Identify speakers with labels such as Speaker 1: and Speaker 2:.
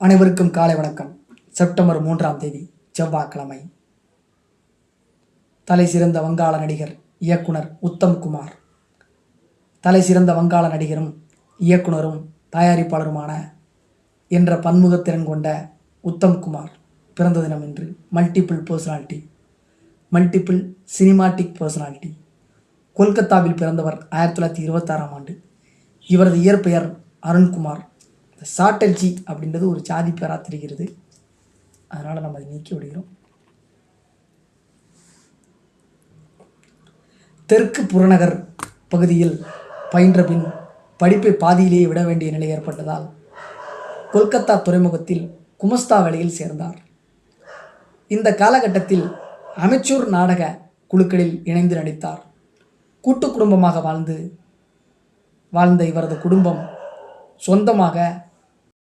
Speaker 1: அனைவருக்கும் காலை வணக்கம். செப்டம்பர் மூன்றாம் தேதி செவ்வாய்க்கிழமை. தலை சிறந்த வங்காள நடிகர் இயக்குனர் உத்தம் குமார். தலை சிறந்த வங்காள நடிகரும் இயக்குனரும் தயாரிப்பாளருமான என்ற பன்முகத்திறன் கொண்ட உத்தம்குமார் பிறந்த தினம் என்று multiple personality multiple cinematic personality கொல்கத்தாவில் பிறந்தவர் ஆயிரத்தி தொள்ளாயிரத்தி இருபத்தாறாம் ஆண்டு. இவரது இயற்பெயர் அருண்குமார். இந்த சாட்டர்ஜி அப்படின்றது ஒரு ஜாதி பேராக தெரிகிறது. அதனால் நம்ம அதை நீக்கி விடுகிறோம். தெற்கு புறநகர் பகுதியில் பயின்ற பின் படிப்பை பாதியிலேயே விட வேண்டிய நிலை ஏற்பட்டதால் கொல்கத்தா துறைமுகத்தில் குமஸ்தா வேலையில் சேர்ந்தார். இந்த காலகட்டத்தில் அமைச்சூர் நாடக குழுக்களில் இணைந்து நடித்தார். கூட்டு குடும்பமாக வாழ்ந்து வாழ்ந்த இவரது குடும்பம் சொந்தமாக